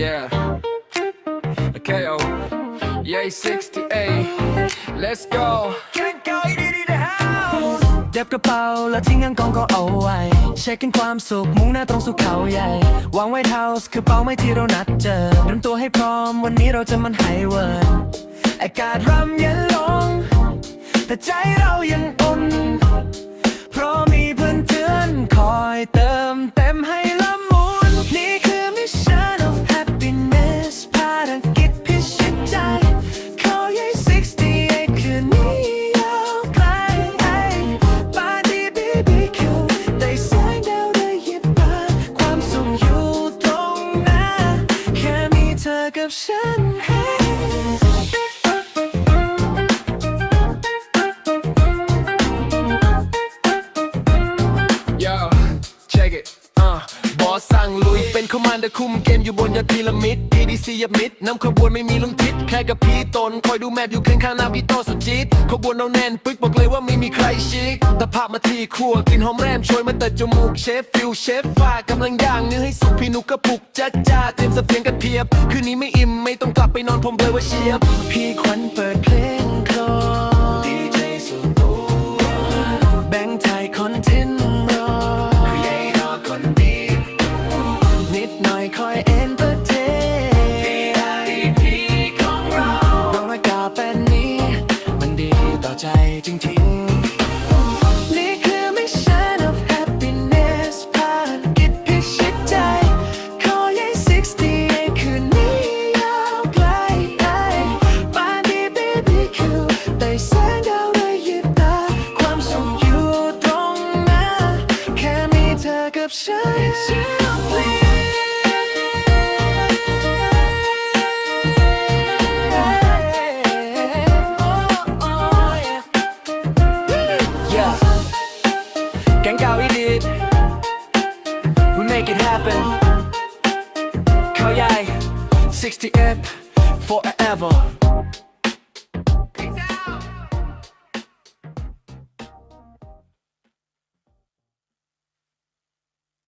Yeah. KO. Yeah, 68. Let's go. เด็บกระเป๋าแล้วทิ้งอังกองก็เอาไว้เช็คกันความสุขมุ่งหน้าตรงสู่เขาใหญ่วางไว้เท้าส์คือเป้าไม่ที่เรานัดเจอเตรียมตัวให้พร้อมวันนี้เราจะมันไฮเวิร์ดอากาศร่ำเย็นลง แต่ใจเรายัง กับฉัน Yo, check it. Uh, บอสสั่งลุยเป็นคอมมานเดอร์คุมเกมอยู่บนยอดพีระมิด PDC ยับมิดนำขบวนไม่มีลุงทิศแค่กับพี่ตน คอยดูแมพอยู่ข้างๆหน้าพี่โตสุจิตขบวนเราแน่น ปึกบอกเลยว่าไม่มีใครชิ มาที่ครัวกลินหอมแรมช่วยมาเตะจมูกเชฟฟิลเชฟฟ้ากำลังย่างเนื้อให้สุกพี่นุกกระปุกจ้าจ้าเตรียมเสเพียงกันเพียบ คืนนี้ไม่อิ่มไม่ต้องกลับไปนอนผมเลยว่าเชียบ พี่ขวัญเปิดเพลงคลอดีเจส่วนตัวแบ่งไทยคอนเทนต์รอ Creator คนดีนิดหน่อยคอยเอนเตอร์เทน VIP ของเราโดนอากาศแบบนี้ มันดีต่อใจจริงๆ ได้แสงดาวได้ยิบตา ความสุขอยู่ตรงหน้า แค่มีเธอกับฉัน Yeah แกงเก่าอีดีด We make it happen เขาใหญ่68 forever